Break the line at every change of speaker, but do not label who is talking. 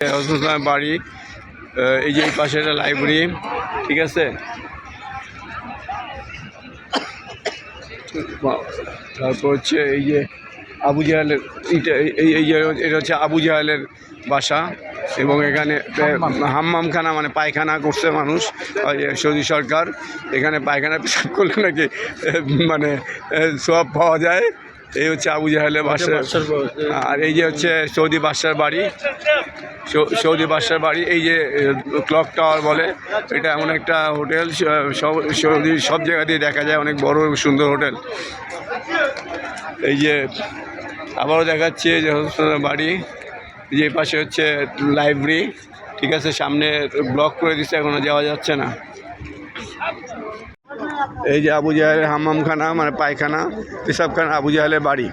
Hospital বাড়ি। আহ, এই যে এই পাশে একটা লাইব্রেরি ঠিক আছে? তারপর হচ্ছে এই যে আবু জাহালের এটা এই এই যে এটা হচ্ছে আবু জাহালের বাসা এবং এখানে হাম্মামখানা। মানে পায়খানা করছে মানুষ সৌদি সরকার। এখানে পায়খানা পেশাব করলে নাকি মানে সব পাওয়া যায়। এই হচ্ছে আবু জাহালের বাসা আর এই যে হচ্ছে সৌদি বাদশার বাড়ি সৌদি বাদশার বাড়ি এই যে ক্লক টাওয়ার বলে এটা এমন একটা হোটেল সব সৌদি সব জায়গা দিয়ে দেখা যায় অনেক বড় এবং সুন্দর হোটেল। এই যে আবারও দেখাচ্ছে যে বাড়ি যে পাশে হচ্ছে লাইব্রেরি ঠিক আছে সামনে ব্লক করে দিচ্ছে এখনও যাওয়া যাচ্ছে না। এই যে আবু জাহেলের হাম্মামখানা মানে পায়খানা পেশাবখানা আবু জাহেলের বাড়ি।